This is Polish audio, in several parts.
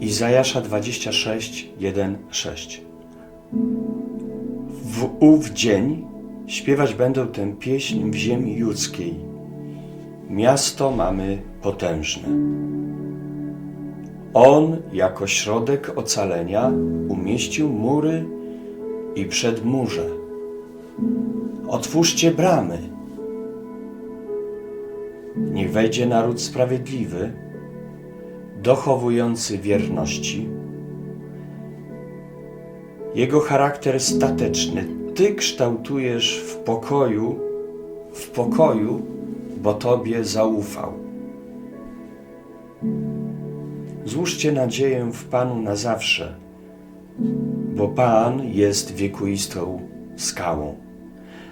Izajasza 26, 1, 6 W ów dzień śpiewać będą tę pieśń w ziemi judzkiej. Miasto mamy potężne. On jako środek ocalenia umieścił mury i przedmurze. Otwórzcie bramy. Wejdzie naród sprawiedliwy, dochowujący wierności. Jego charakter stateczny Ty kształtujesz w pokoju, w pokoju, bo Tobie zaufał. Złóżcie nadzieję w Panu na zawsze, bo Pan jest wiekuistą skałą.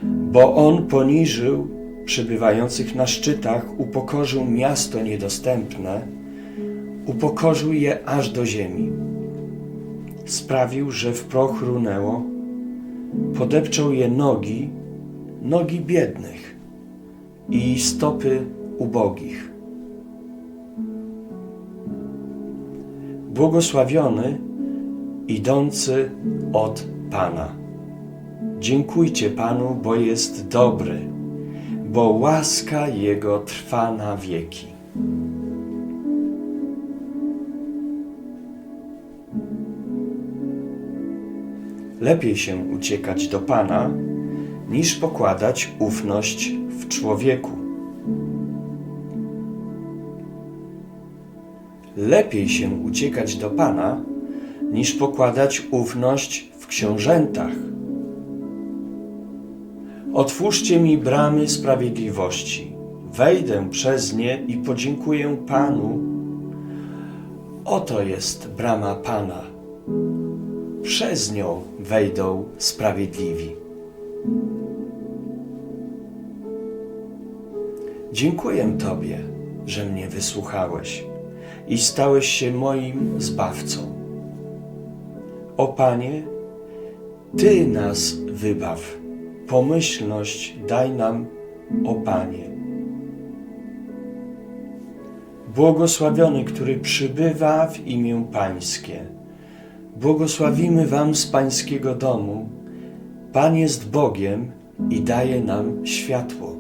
Bo On poniżył przybywających na szczytach, upokorzył miasto niedostępne, upokorzył je aż do ziemi. Sprawił, że w proch runęło, podepczął je nogi, nogi biednych i stopy ubogich. Błogosławiony idący od Pana. Dziękujcie Panu, bo jest dobry, bo łaska Jego trwa na wieki. Lepiej się uciekać do Pana, niż pokładać ufność w człowieku. Lepiej się uciekać do Pana, niż pokładać ufność w książętach. Otwórzcie mi bramy sprawiedliwości, wejdę przez nie i podziękuję Panu. Oto jest brama Pana. Przez nią wejdą sprawiedliwi. Dziękuję Tobie, że mnie wysłuchałeś i stałeś się moim zbawcą. O Panie, Ty nas wybaw, pomyślność daj nam, o Panie. Błogosławiony, który przybywa w imię Pańskie. Błogosławimy Wam z Pańskiego domu. Pan jest Bogiem i daje nam światło.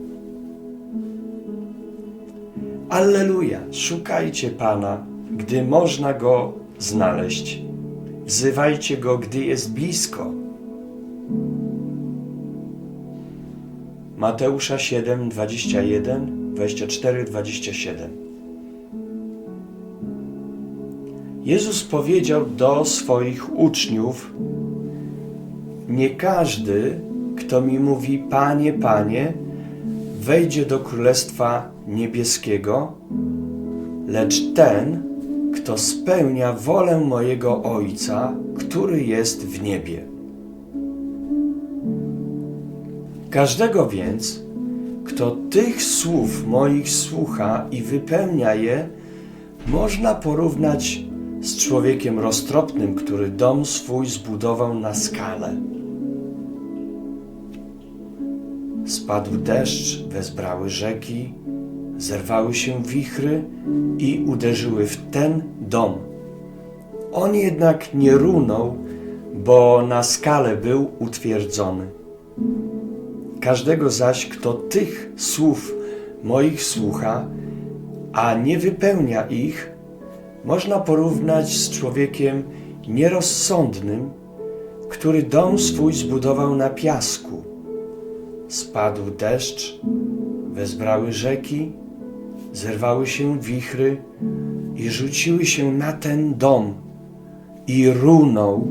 Alleluja! Szukajcie Pana, gdy można Go znaleźć. Wzywajcie Go, gdy jest blisko. Mateusza 7, 21, 24, 27 Jezus powiedział do swoich uczniów: Nie każdy, kto mi mówi, Panie, Panie, wejdzie do Królestwa Niebieskiego, lecz ten, kto spełnia wolę mojego Ojca, który jest w niebie. Każdego więc, kto tych słów moich słucha i wypełnia je, można porównać z człowiekiem roztropnym, który dom swój zbudował na skale. Spadł deszcz, wezbrały rzeki, zerwały się wichry i uderzyły w ten dom. On jednak nie runął, bo na skale był utwierdzony. Każdego zaś, kto tych słów moich słucha, a nie wypełnia ich, można porównać z człowiekiem nierozsądnym, który dom swój zbudował na piasku. Spadł deszcz, wezbrały rzeki, zerwały się wichry i rzuciły się na ten dom i runął,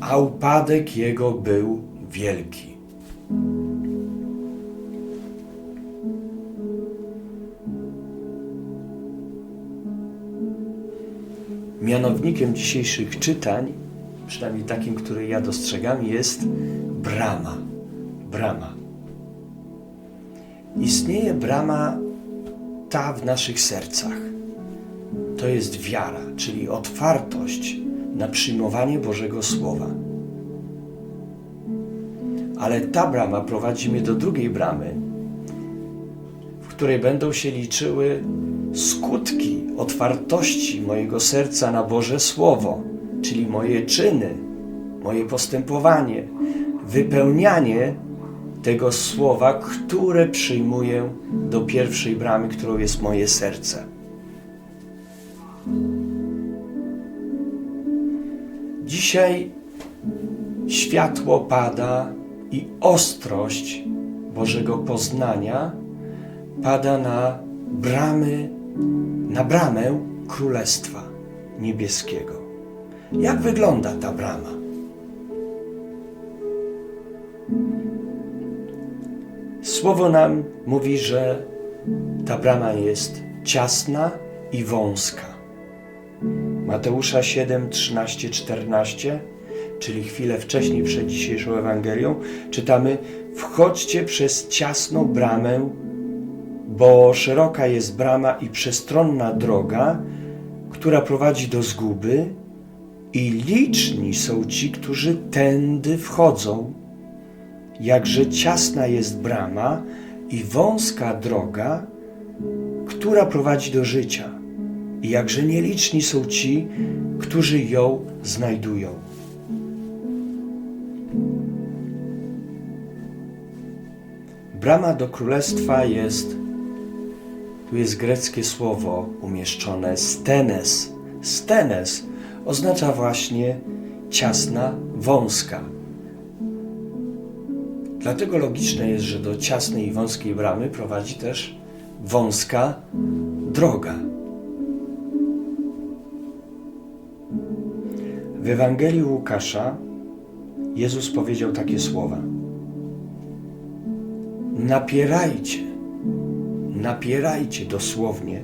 a upadek jego był wielki. Mianownikiem dzisiejszych czytań, przynajmniej takim, który ja dostrzegam, jest brama. Brama. Istnieje brama ta w naszych sercach. To jest wiara, czyli otwartość na przyjmowanie Bożego Słowa. Ale ta brama prowadzi mnie do drugiej bramy, której będą się liczyły skutki otwartości mojego serca na Boże Słowo, czyli moje czyny, moje postępowanie, wypełnianie tego słowa, które przyjmuję do pierwszej bramy, którą jest moje serce. Dzisiaj światło pada i ostrość Bożego poznania pada na bramy, na bramę Królestwa Niebieskiego. Jak wygląda ta brama? Słowo nam mówi, że ta brama jest ciasna i wąska. Mateusza 7, 13, 14, czyli chwilę wcześniej przed dzisiejszą Ewangelią, czytamy: Wchodźcie przez ciasną bramę, bo szeroka jest brama i przestronna droga, która prowadzi do zguby, i liczni są ci, którzy tędy wchodzą. Jakże ciasna jest brama i wąska droga, która prowadzi do życia, i jakże nieliczni są ci, którzy ją znajdują. Brama do królestwa jest, tu jest greckie słowo umieszczone, stenes. Stenes oznacza właśnie ciasna, wąska. Dlatego logiczne jest, że do ciasnej i wąskiej bramy prowadzi też wąska droga. W Ewangelii Łukasza Jezus powiedział takie słowa: Napierajcie, napierajcie dosłownie,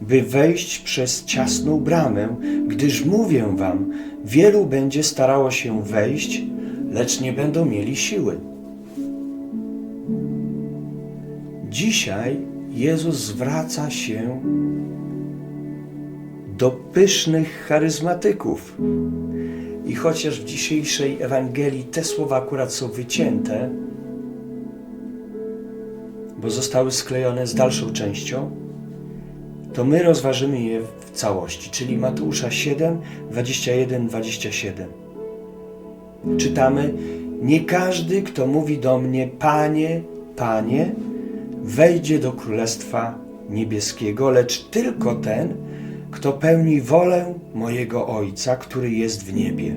by wejść przez ciasną bramę, gdyż mówię wam, wielu będzie starało się wejść, lecz nie będą mieli siły. Dzisiaj Jezus zwraca się do pysznych charyzmatyków. I chociaż w dzisiejszej Ewangelii te słowa akurat są wycięte, bo zostały sklejone z dalszą częścią, to my rozważymy je w całości, czyli Mateusza 7, 21, 27. Czytamy: Nie każdy, kto mówi do mnie, Panie, Panie, wejdzie do Królestwa Niebieskiego, lecz tylko ten, kto pełni wolę mojego Ojca, który jest w niebie.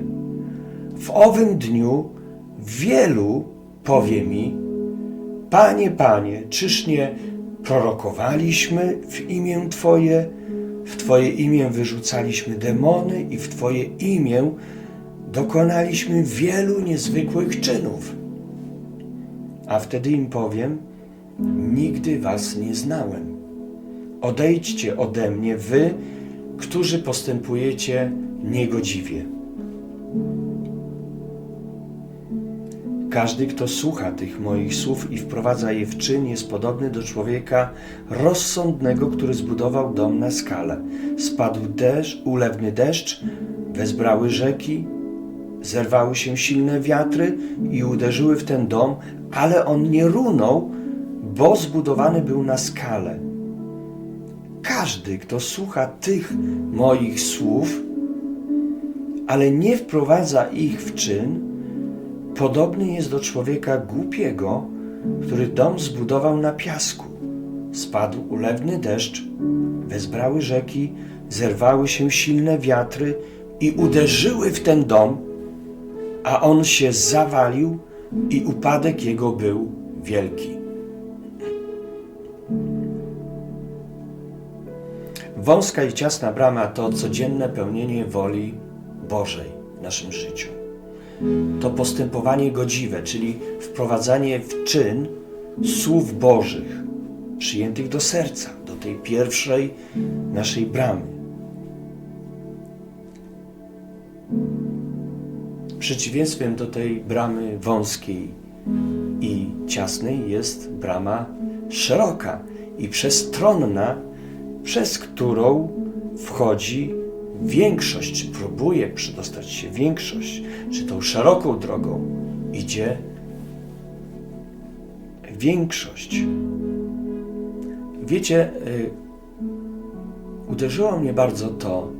W owym dniu wielu powie mi, Panie, Panie, czyż nie prorokowaliśmy w imię Twoje, w Twoje imię wyrzucaliśmy demony i w Twoje imię dokonaliśmy wielu niezwykłych czynów. A wtedy im powiem, nigdy Was nie znałem. Odejdźcie ode mnie, Wy, którzy postępujecie niegodziwie. Każdy, kto słucha tych moich słów i wprowadza je w czyn, jest podobny do człowieka rozsądnego, który zbudował dom na skalę. Spadł deszcz, ulewny deszcz, wezbrały rzeki, zerwały się silne wiatry i uderzyły w ten dom, ale on nie runął, bo zbudowany był na skalę. Każdy, kto słucha tych moich słów, ale nie wprowadza ich w czyn, podobny jest do człowieka głupiego, który dom zbudował na piasku. Spadł ulewny deszcz, wezbrały rzeki, zerwały się silne wiatry i uderzyły w ten dom, a on się zawalił i upadek jego był wielki. Wąska i ciasna brama to codzienne pełnienie woli Bożej w naszym życiu. To postępowanie godziwe, czyli wprowadzanie w czyn słów Bożych, przyjętych do serca, do tej pierwszej naszej bramy. Przeciwieństwem do tej bramy wąskiej i ciasnej jest brama szeroka i przestronna, przez którą wchodzi większość, czy próbuje przedostać się większość, czy tą szeroką drogą idzie większość. Wiecie, y, uderzyło mnie bardzo to,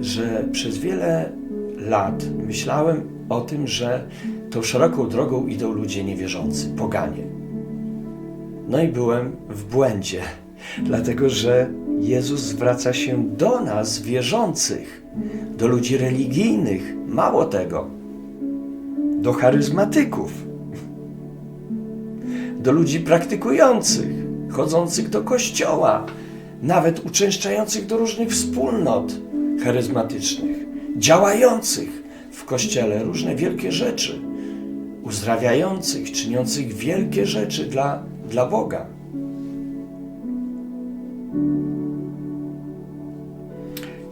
że przez wiele lat myślałem o tym, że tą szeroką drogą idą ludzie niewierzący, poganie. No i byłem w błędzie, dlatego że Jezus zwraca się do nas, wierzących, do ludzi religijnych, mało tego, do charyzmatyków, do ludzi praktykujących, chodzących do kościoła, nawet uczęszczających do różnych wspólnot charyzmatycznych, działających w kościele różne wielkie rzeczy, uzdrawiających, czyniących wielkie rzeczy dla, dla Boga.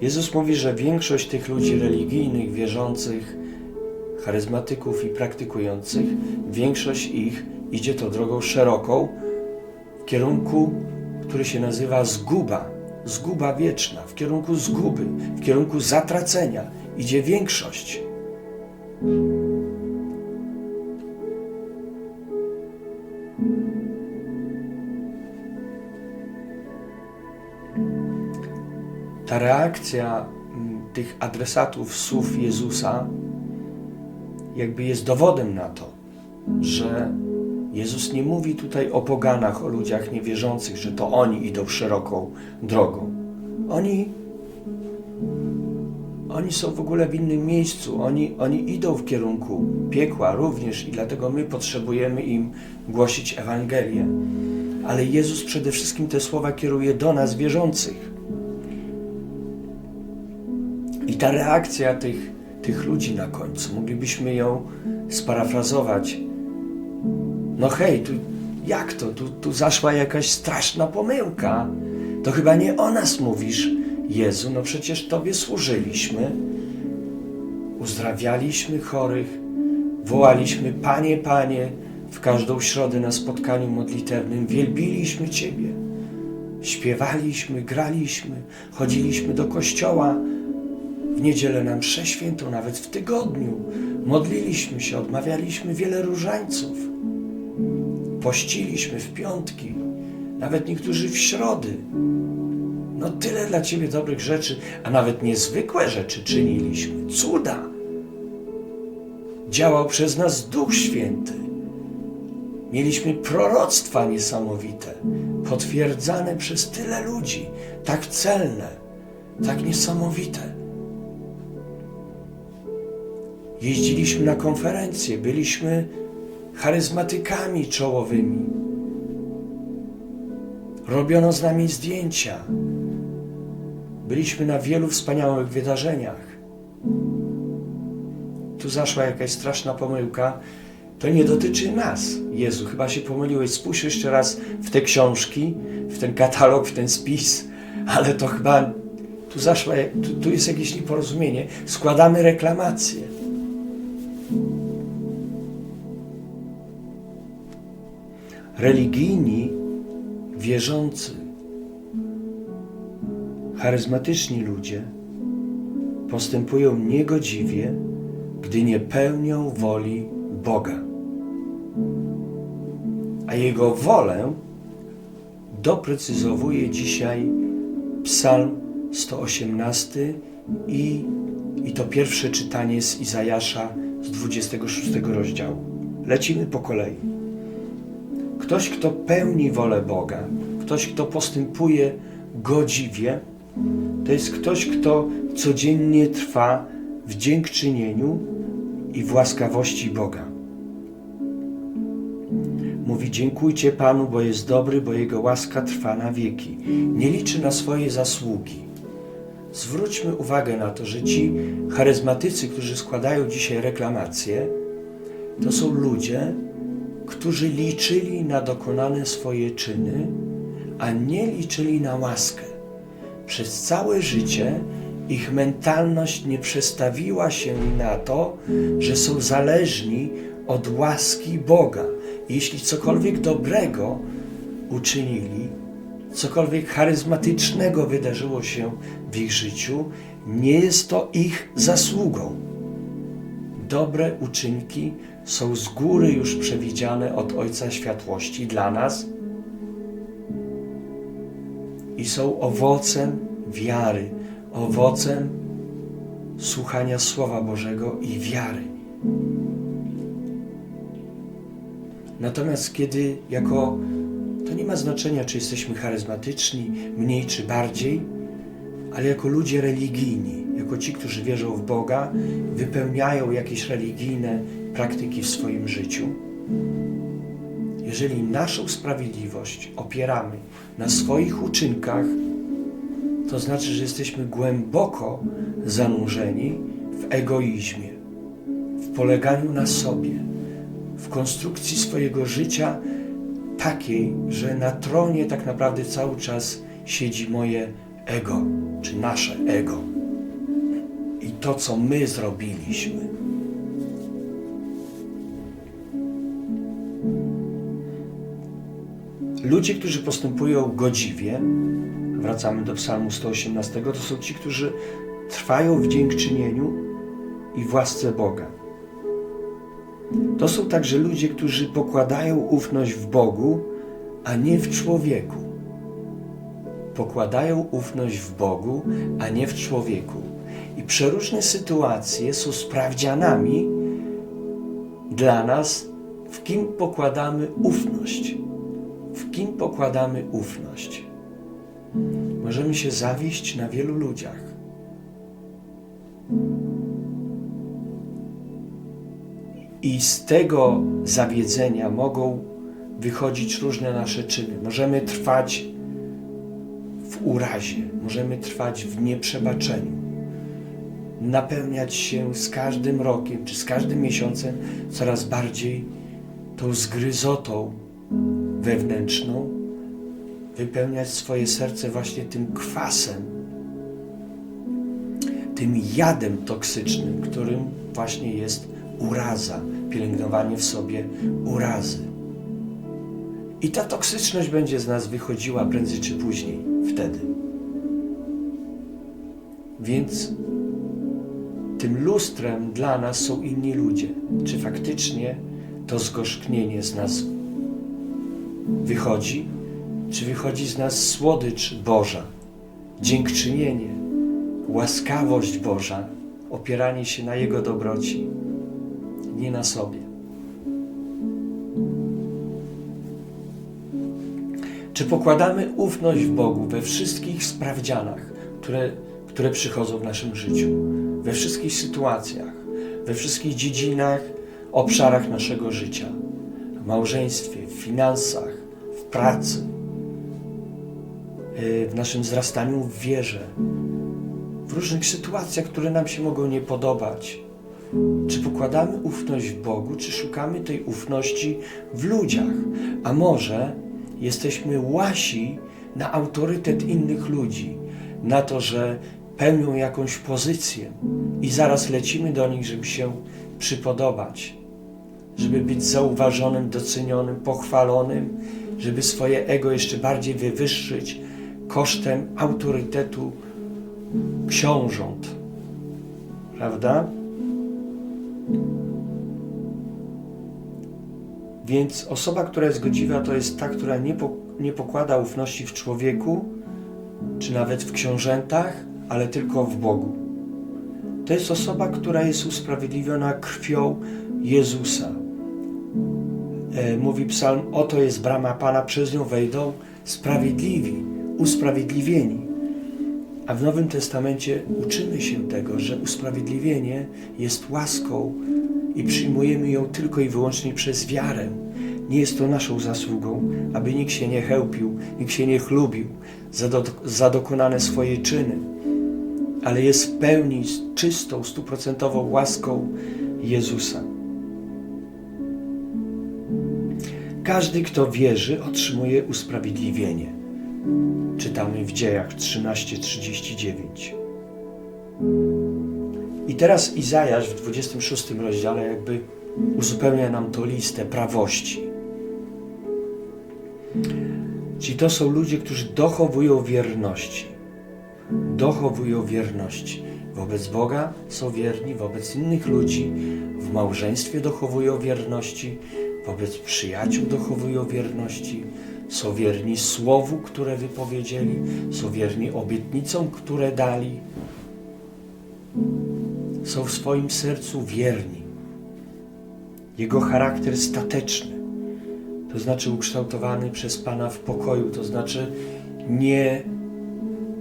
Jezus mówi, że większość tych ludzi religijnych, wierzących, charyzmatyków i praktykujących, większość ich idzie tą drogą szeroką w kierunku, który się nazywa zguba, zguba wieczna, w kierunku zguby, w kierunku zatracenia idzie większość. Ta reakcja mm, tych adresatów słów Jezusa jakby jest dowodem na to, że Jezus nie mówi tutaj o poganach, o ludziach niewierzących, że to oni idą szeroką drogą. Oni, oni są w ogóle w innym miejscu. Oni, oni idą w kierunku piekła również i dlatego my potrzebujemy im głosić Ewangelię. Ale Jezus przede wszystkim te słowa kieruje do nas wierzących. Ta reakcja tych, tych ludzi na końcu, moglibyśmy ją sparafrazować. No hej, tu, jak to? Tu, tu zaszła jakaś straszna pomyłka. To chyba nie o nas mówisz, Jezu, no przecież Tobie służyliśmy. Uzdrawialiśmy chorych, wołaliśmy Panie, Panie w każdą środę na spotkaniu modlitewnym, wielbiliśmy Ciebie. Śpiewaliśmy, graliśmy, chodziliśmy do kościoła, w niedzielę na mszę nawet w tygodniu. Modliliśmy się, odmawialiśmy wiele różańców. Pościliśmy w piątki, nawet niektórzy w środy. No tyle dla Ciebie dobrych rzeczy, a nawet niezwykłe rzeczy czyniliśmy. Cuda. Działał przez nas Duch Święty. Mieliśmy proroctwa niesamowite, potwierdzane przez tyle ludzi, tak celne, tak niesamowite. Jeździliśmy na konferencje, byliśmy charyzmatykami czołowymi. Robiono z nami zdjęcia. Byliśmy na wielu wspaniałych wydarzeniach. Tu zaszła jakaś straszna pomyłka. To nie dotyczy nas. Jezu, chyba się pomyliłeś. Spójrz jeszcze raz w te książki, w ten katalog, w ten spis, ale to chyba tu zaszła, tu, tu jest jakieś nieporozumienie. Składamy reklamację. Religijni, wierzący, charyzmatyczni ludzie postępują niegodziwie, gdy nie pełnią woli Boga. A Jego wolę doprecyzowuje dzisiaj Psalm 118 i, i to pierwsze czytanie z Izajasza z 26 rozdziału. Lecimy po kolei. Ktoś, kto pełni wolę Boga, ktoś, kto postępuje godziwie, to jest ktoś, kto codziennie trwa w dziękczynieniu i w łaskawości Boga. Mówi: Dziękujcie Panu, bo jest dobry, bo Jego łaska trwa na wieki. Nie liczy na swoje zasługi. Zwróćmy uwagę na to, że ci charyzmatycy, którzy składają dzisiaj reklamacje, to są ludzie, którzy liczyli na dokonane swoje czyny, a nie liczyli na łaskę. Przez całe życie ich mentalność nie przestawiła się na to, że są zależni od łaski Boga. Jeśli cokolwiek dobrego uczynili, cokolwiek charyzmatycznego wydarzyło się w ich życiu, nie jest to ich zasługą. Dobre uczynki są z góry już przewidziane od Ojca Światłości dla nas, i są owocem wiary, owocem słuchania Słowa Bożego i wiary. Natomiast kiedy jako to nie ma znaczenia, czy jesteśmy charyzmatyczni, mniej czy bardziej, ale jako ludzie religijni, jako ci, którzy wierzą w Boga, wypełniają jakieś religijne praktyki w swoim życiu. Jeżeli naszą sprawiedliwość opieramy na swoich uczynkach, to znaczy, że jesteśmy głęboko zanurzeni w egoizmie, w poleganiu na sobie, w konstrukcji swojego życia takiej, że na tronie tak naprawdę cały czas siedzi moje ego, czy nasze ego. I to, co my zrobiliśmy. Ludzie, którzy postępują godziwie, wracamy do Psalmu 118, to są ci, którzy trwają w dziękczynieniu i w łasce Boga. To są także ludzie, którzy pokładają ufność w Bogu, a nie w człowieku. Pokładają ufność w Bogu, a nie w człowieku. I przeróżne sytuacje są sprawdzianami dla nas, w kim pokładamy ufność. W kim pokładamy ufność. Możemy się zawieść na wielu ludziach. I z tego zawiedzenia mogą wychodzić różne nasze czyny. Możemy trwać urazie, możemy trwać w nieprzebaczeniu, napełniać się z każdym rokiem czy z każdym miesiącem coraz bardziej tą zgryzotą wewnętrzną, wypełniać swoje serce właśnie tym kwasem, tym jadem toksycznym, którym właśnie jest uraza, pielęgnowanie w sobie urazy. I ta toksyczność będzie z nas wychodziła prędzej czy później, wtedy. Więc tym lustrem dla nas są inni ludzie. Czy faktycznie to zgorzknienie z nas wychodzi, czy wychodzi z nas słodycz Boża, dziękczynienie, łaskawość Boża, opieranie się na Jego dobroci, nie na sobie. Czy pokładamy ufność w Bogu we wszystkich sprawdzianach, które, które przychodzą w naszym życiu, we wszystkich sytuacjach, we wszystkich dziedzinach, obszarach naszego życia, w małżeństwie, w finansach, w pracy, yy, w naszym wzrastaniu w wierze, w różnych sytuacjach, które nam się mogą nie podobać. Czy pokładamy ufność w Bogu, czy szukamy tej ufności w ludziach? A może jesteśmy łasi na autorytet innych ludzi, na to, że pełnią jakąś pozycję i zaraz lecimy do nich, żeby się przypodobać, żeby być zauważonym, docenionym, pochwalonym, żeby swoje ego jeszcze bardziej wywyższyć kosztem autorytetu książąt. Prawda? Więc osoba, która jest godziwa, to jest ta, która nie, po, nie pokłada ufności w człowieku, czy nawet w książętach, ale tylko w Bogu. To jest osoba, która jest usprawiedliwiona krwią Jezusa. E, mówi psalm, oto jest brama Pana, przez nią wejdą sprawiedliwi, usprawiedliwieni. A w Nowym Testamencie uczymy się tego, że usprawiedliwienie jest łaską i przyjmujemy ją tylko i wyłącznie przez wiarę. Nie jest to naszą zasługą, aby nikt się nie chełpił, nikt się nie chlubił za, do, za dokonane swoje czyny, ale jest w pełni czystą, stuprocentową łaską Jezusa. Każdy, kto wierzy, otrzymuje usprawiedliwienie. Czytamy w dziejach 13:39. I teraz Izajasz w 26 rozdziale jakby uzupełnia nam tą listę prawości. Czyli to są ludzie, którzy dochowują wierności. Dochowują wierności. Wobec Boga są wierni, wobec innych ludzi, w małżeństwie dochowują wierności, wobec przyjaciół dochowują wierności, są wierni słowu, które wypowiedzieli, są wierni obietnicom, które dali. Są w swoim sercu wierni. Jego charakter stateczny, to znaczy ukształtowany przez Pana w pokoju, to znaczy nie,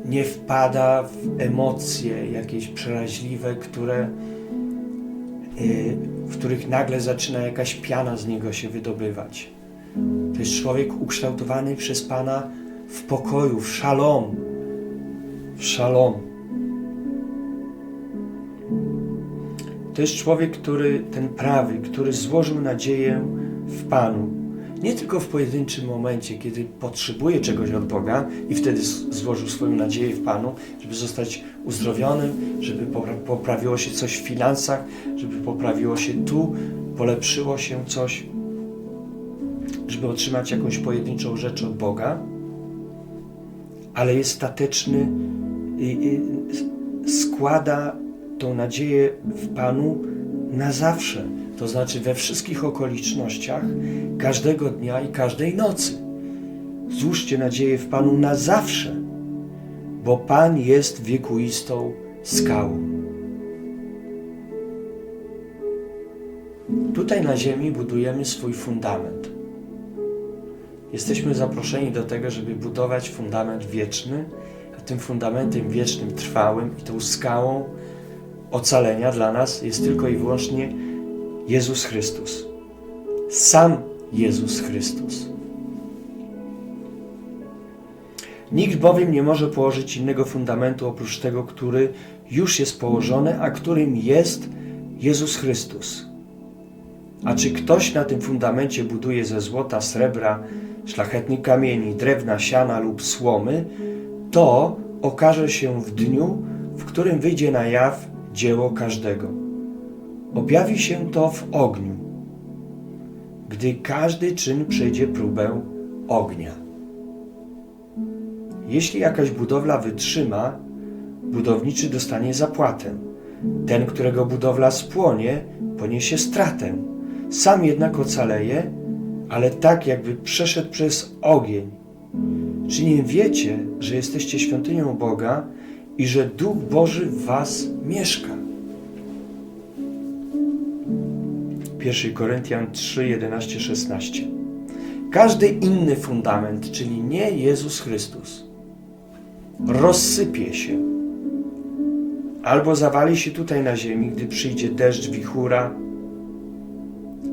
nie wpada w emocje jakieś przeraźliwe, które, yy, w których nagle zaczyna jakaś piana z niego się wydobywać. To jest człowiek ukształtowany przez Pana w pokoju, w szalom. W szalom. To jest człowiek, który, ten prawy, który złożył nadzieję w Panu. Nie tylko w pojedynczym momencie, kiedy potrzebuje czegoś od Boga i wtedy złożył swoją nadzieję w Panu, żeby zostać uzdrowionym, żeby popra- poprawiło się coś w finansach, żeby poprawiło się tu, polepszyło się coś, żeby otrzymać jakąś pojedynczą rzecz od Boga, ale jest stateczny i, i składa tą nadzieję w Panu na zawsze. To znaczy we wszystkich okolicznościach, każdego dnia i każdej nocy. Złóżcie nadzieję w Panu na zawsze, bo Pan jest wiekuistą skałą. Tutaj na ziemi budujemy swój fundament. Jesteśmy zaproszeni do tego, żeby budować fundament wieczny, a tym fundamentem wiecznym, trwałym i tą skałą ocalenia dla nas jest tylko i wyłącznie Jezus Chrystus. Sam Jezus Chrystus. Nikt bowiem nie może położyć innego fundamentu oprócz tego, który już jest położony, a którym jest Jezus Chrystus. A czy ktoś na tym fundamencie buduje ze złota, srebra, szlachetnych kamieni, drewna, siana lub słomy, to okaże się w dniu, w którym wyjdzie na jaw dzieło każdego. Objawi się to w ogniu, gdy każdy czyn przejdzie próbę ognia. Jeśli jakaś budowla wytrzyma, budowniczy dostanie zapłatę. Ten, którego budowla spłonie, poniesie stratę. Sam jednak ocaleje, ale tak, jakby przeszedł przez ogień. Czy nie wiecie, że jesteście świątynią Boga i że Duch Boży w Was mieszka? 1 Koryntian 3, 11, 16. Każdy inny fundament, czyli nie Jezus Chrystus, rozsypie się albo zawali się tutaj na ziemi, gdy przyjdzie deszcz, wichura,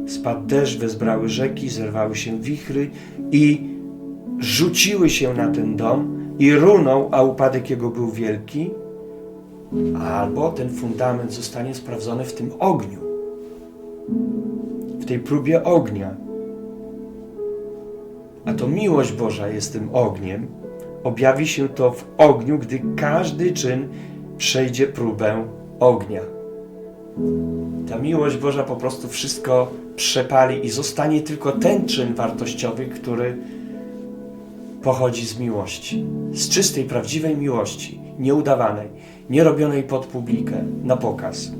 spadł deszcz, wezbrały rzeki, zerwały się wichry i rzuciły się na ten dom i runął, a upadek jego był wielki, albo ten fundament zostanie sprawdzony w tym ogniu, w tej próbie ognia. A to miłość Boża jest tym ogniem. Objawi się to w ogniu, gdy każdy czyn przejdzie próbę ognia. Ta miłość Boża po prostu wszystko przepali i zostanie tylko ten czyn wartościowy, który pochodzi z miłości. Z czystej, prawdziwej miłości, nieudawanej, nie robionej pod publikę, na pokaz.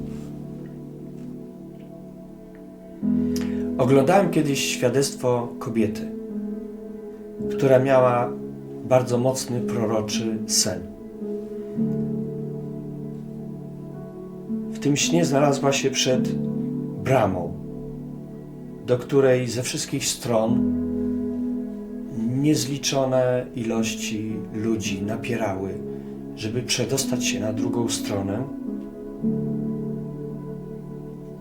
Oglądałem kiedyś świadectwo kobiety, która miała bardzo mocny proroczy sen. W tym śnie znalazła się przed bramą, do której ze wszystkich stron niezliczone ilości ludzi napierały, żeby przedostać się na drugą stronę.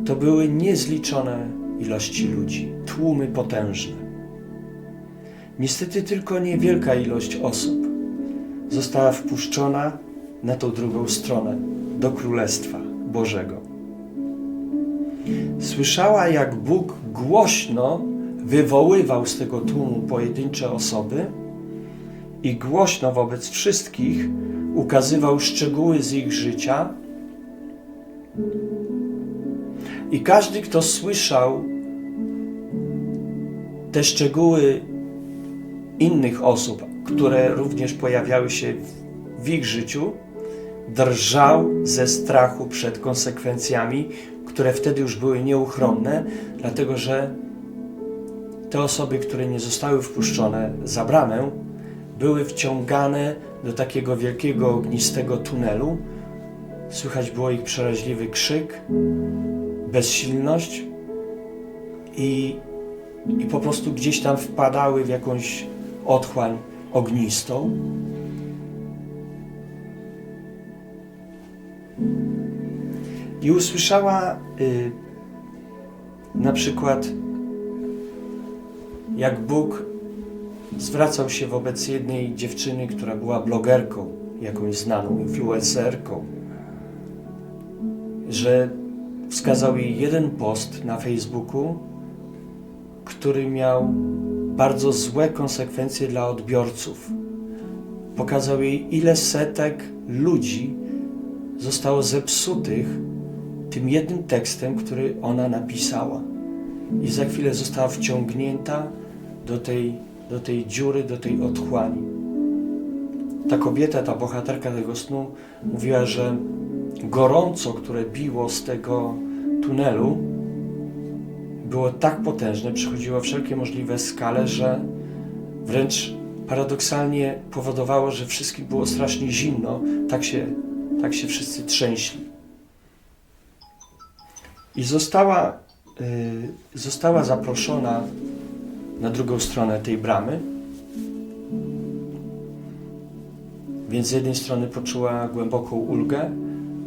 To były niezliczone ilości ludzi, tłumy potężne. Niestety tylko niewielka ilość osób została wpuszczona na tą drugą stronę, do Królestwa Bożego. Słyszała, jak Bóg głośno wywoływał z tego tłumu pojedyncze osoby i głośno wobec wszystkich ukazywał szczegóły z ich życia. I każdy, kto słyszał te szczegóły innych osób, które również pojawiały się w, ich życiu, drżał ze strachu przed konsekwencjami, które wtedy już były nieuchronne, dlatego że te osoby, które nie zostały wpuszczone za bramę, były wciągane do takiego wielkiego ognistego tunelu. Słychać było ich przeraźliwy krzyk, bezsilność i, i po prostu gdzieś tam wpadały w jakąś otchłań ognistą. I usłyszała y, na przykład, jak Bóg zwracał się wobec jednej dziewczyny, która była blogerką, jakąś znaną influencerką, że wskazał jej jeden post na Facebooku, który miał bardzo złe konsekwencje dla odbiorców. Pokazał jej, ile setek ludzi zostało zepsutych tym jednym tekstem, który ona napisała. I za chwilę została wciągnięta do tej, do tej dziury, do tej otchłani. Ta kobieta, ta bohaterka tego snu mówiła, że gorąco, które biło z tego tunelu, było tak potężne, przychodziło wszelkie możliwe skale, że wręcz paradoksalnie powodowało, że wszystkim było strasznie zimno, tak się, tak się wszyscy trzęśli. I została, y, została zaproszona na drugą stronę tej bramy. Więc z jednej strony poczuła głęboką ulgę,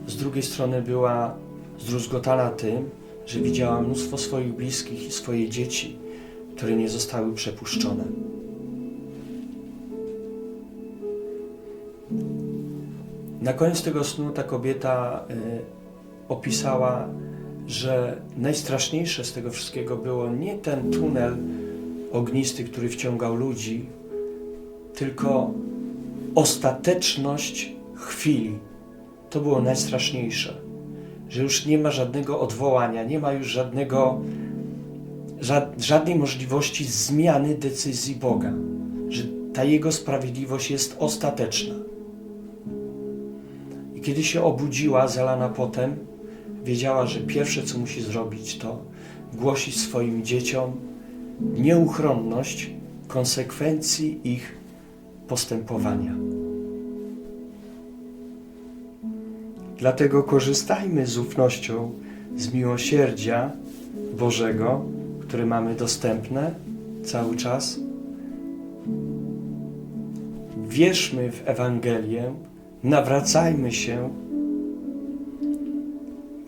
z drugiej strony była zdruzgotana tym, że widziała mnóstwo swoich bliskich i swoje dzieci, które nie zostały przepuszczone. Na koniec tego snu ta kobieta y, opisała, że najstraszniejsze z tego wszystkiego było nie ten tunel ognisty, który wciągał ludzi, tylko ostateczność chwili. To było najstraszniejsze, że już nie ma żadnego odwołania, nie ma już żadnego, ża- żadnej możliwości zmiany decyzji Boga, że ta Jego sprawiedliwość jest ostateczna. I kiedy się obudziła, zalana potem, wiedziała, że pierwsze, co musi zrobić, to głosić swoim dzieciom nieuchronność konsekwencji ich postępowania. Dlatego korzystajmy z ufnością z miłosierdzia Bożego, które mamy dostępne cały czas. Wierzmy w Ewangelię, nawracajmy się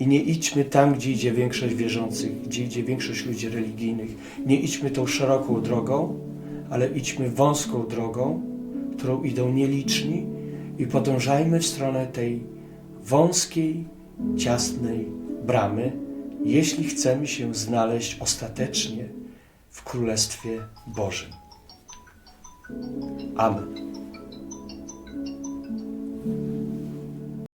i nie idźmy tam, gdzie idzie większość wierzących, gdzie idzie większość ludzi religijnych. Nie idźmy tą szeroką drogą, ale idźmy wąską drogą, którą idą nieliczni i podążajmy w stronę tej wąskiej, ciasnej bramy, jeśli chcemy się znaleźć ostatecznie w Królestwie Bożym. Amen.